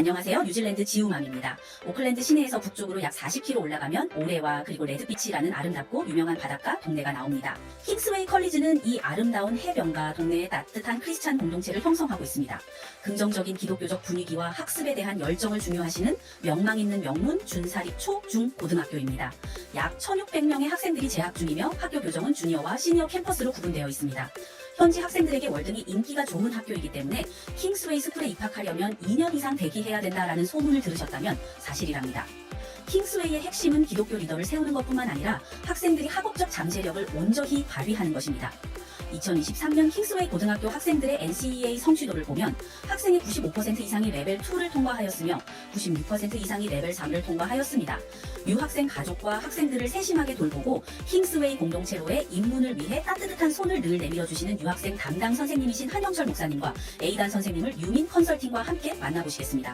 안녕하세요. 뉴질랜드 지우맘입니다. 오클랜드 시내에서 북쪽으로 약 40km 올라가면 오레와 그리고 레드비치라는 아름답고 유명한 바닷가 동네가 나옵니다. 킹스웨이 컬리지는 이 아름다운 해변과 동네의 따뜻한 크리스찬 공동체를 형성하고 있습니다. 긍정적인 기독교적 분위기와 학습에 대한 열정을 중요하시는 명망 있는 명문 준사립 초, 중, 고등학교입니다. 약 1,600명의 학생들이 재학 중이며 학교 교정은 주니어와 시니어 캠퍼스로 구분되어 있습니다. 현지 학생들에게 월등히 인기가 좋은 학교이기 때문에 킹스웨이 스쿨에 입학하려면 2년 이상 대기해야 된다라는 소문을 들으셨다면 사실이랍니다. 킹스웨이의 핵심은 기독교 리더를 세우는 것뿐만 아니라 학생들이 학업적 잠재력을 온전히 발휘하는 것입니다. 2023년 킹스웨이 고등학교 학생들의 NCEA 성취도를 보면 학생의 95% 이상이 레벨 2를 통과하였으며 96% 이상이 레벨 3을 통과하였습니다. 유학생 가족과 학생들을 세심하게 돌보고 킹스웨이 공동체로의 입문을 위해 따뜻한 손을 늘 내밀어 주시는 유학생 담당 선생님이신 한영철 목사님과 A단 선생님을 유민 컨설팅과 함께 만나보시겠습니다.